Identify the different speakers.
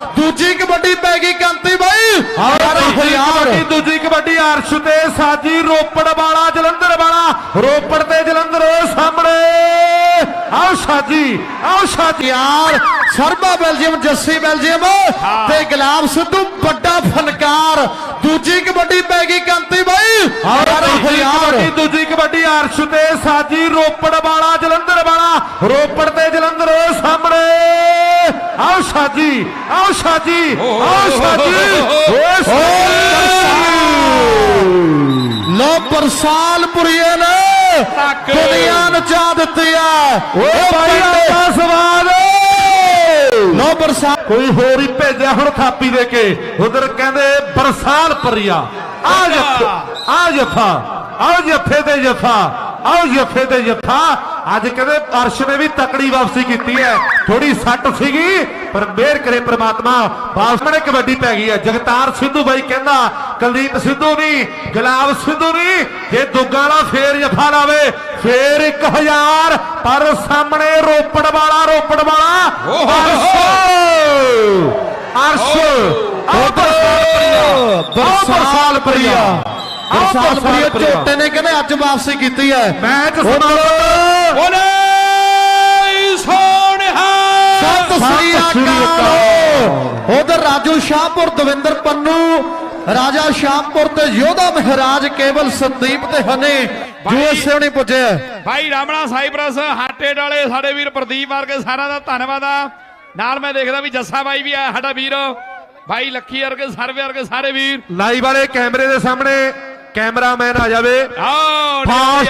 Speaker 1: ਦੂਜੀ ਕਬੱਡੀ ਪੈ ਗਈ ਕੰਤੀ ਬਾਈ।
Speaker 2: ਕਬੱਡੀ ਦੂਜੀ ਕਬੱਡੀ ਅਰਸ਼ ਤੇ ਸਾਜੀ ਰੋਪੜ ਵਾਲਾ ਜਲੰਧਰ ਵਾਲਾ। ਰੋਪੜ ਤੇ ਜਲੰਧਰ ਸਾਹਮਣੇ। ਆਓ ਸਾਜੀ ਆਓ ਸਾਜੀ
Speaker 1: ਯਾਰ। ਸਰਬਾ ਬੈਲਜੀਅਮ ਜੱਸੀ ਬੈਲਜੀਅਮ ਤੇ ਗੁਲਾਬ ਸਿੱਧੂ ਵੱਡਾ ਫਨਕਾਰ। ਦੂਜੀ ਕਬੱਡੀ ਪੈ ਗਈ ਕੰਤੀ ਬਾਈ
Speaker 2: ਦੂਜੀ ਕਬੱਡੀ ਦੂਜੀ ਕਬੱਡੀ ਅਰਸ਼ ਤੇ ਸਾਜੀ ਰੋਪੜ ਵਾਲਾ ਜਲੰਧਰ ਵਾਲਾ ਰੋਪੜ ਤੇ ਜਲੰਧਰ ਸਾਹਮਣੇ। ਆਓ ਸਾਜੀ ਆਓ ਸਾਜੀ ਆਓ ਸਾਜੀ।
Speaker 1: ਲੋ ਬਰਸਾਲ ਪੁਰੀਏ ਨੇ ਦੁਨੀਆ ਨਚਾ ਦਿੱਤੀ ਆ।
Speaker 2: ਓਏ ਭਾਈ ਆਪਾ ਸਵਾਲ
Speaker 1: ਲੋ ਬਰਸਾਲ
Speaker 2: ਕੋਈ ਹੋਰ ਹੀ ਭੇਜਿਆ ਹੁਣ ਥਾਪੀ ਦੇ ਕੇ। ਉਧਰ ਕਹਿੰਦੇ ਬਰਸਾਲ ਪਰੀਆ ਆ ਜੱਫਾ ਆ ਜੱਫਾ। ਆਓ ਜੱਫੇ ਤੇ ਜੱਫਾ ਆਓ ਜੱਫੇ ਤੇ ਜੱਫਾ। ਅੱਜ ਕਹਿੰਦੇ ਅਰਸ਼ ਨੇ ਵੀ ਤਕੜੀ ਵਾਪਸੀ ਕੀਤੀ ਹੈ। ਥੋੜੀ ਸੱਟ ਸੀਗੀ ਪਰ ਮਿਹਰ ਕਰੇ ਪ੍ਰਮਾਤਮਾ। ਵਾਪਸ ਮਣੇ ਕਬੱਡੀ ਪੈ ਗਈ ਹੈ। ਜਗਤਾਰ ਸਿੱਧੂ ਬਾਈ ਕਹਿੰਦਾ ਕੁਲਦੀਪ ਸਿੱਧੂ ਨਹੀਂ ਗੁਲਾਬ ਸਿੱਧੂ ਨਹੀਂ ਜੇ ਦੁੱਗਾ ਵਾਲਾ ਫੇਰ ਜੱਫਾ ਲਾਵੇ ਫੇਰ 1000 ਪਰ ਸਾਹਮਣੇ ਰੋਪੜ ਵਾਲਾ ਰੋਪੜ ਵਾਲਾ। ਅਰਸ਼ ਅਰਸ਼ ਆਓ ਬਰਸਾਲ ਪਰੀਆ ਆਓ ਬਰਸਾਲ ਪਰੀਆ
Speaker 1: ਪੁਰੀਏ
Speaker 2: ਪਰੀਆ।
Speaker 1: ਝੋਟੇ ਨੇ ਕਹਿੰਦੇ ਅੱਜ ਵਾਪਸੀ ਕੀਤੀ ਹੈ
Speaker 2: ਮੈਚ ਸਮਾਪਤ
Speaker 3: ਬੋਲੇ। ਸੋਨਿਹਾ
Speaker 1: ਸਤਿ ਸ੍ਰੀ
Speaker 2: ਸਤਿ ਸ੍ਰੀ
Speaker 1: ਅਕਾਲ। ਉਧਰ ਰਾਜੂ ਸ਼ਾਹਪੁਰ ਦਵਿੰਦਰ ਪੰਨੂ ਰਾਜਾ ਸ਼ਾਹਪੁਰ ਤੇ ਯੋਧਾ ਮਹਾਰਾਜ ਕੇਵਲ ਸੰਦੀਪ ਤੇ ਹਨੇ। ਯੂਐਸਏ ਨਹੀਂ ਪੁੱਜੇ।
Speaker 3: ਭਾਈ ਰਾਮਣਾ ਸਾਈਪਰਸ ਹਾਟੇ ਡਾਲੇ ਸਾਡੇ ਵੀਰ ਪ੍ਰਦੀਪ ਵਰਗੇ ਸਾਰਿਆਂ ਦਾ ਧੰਨਵਾਦ ਆ। ਨਾਲ ਮੈਂ ਦੇਖਦਾ ਵੀ ਜੱਸਾ ਬਾਈ ਵੀ ਆ ਸਾਡਾ ਵੀਰ। ਭਾਈ ਲੱਖੀ ਵਰਗੇ ਸਰਵੇ ਵਰਗੇ ਸਾਰੇ ਵੀਰ।
Speaker 2: ਲਾਈਵ ਵਾਲੇ ਕੈਮਰੇ ਦੇ ਸਾਹਮਣੇ। ਕੈਮਰਾਮੈਨ ਆ ਜਾਵੇ।
Speaker 1: ਫਾਸਟ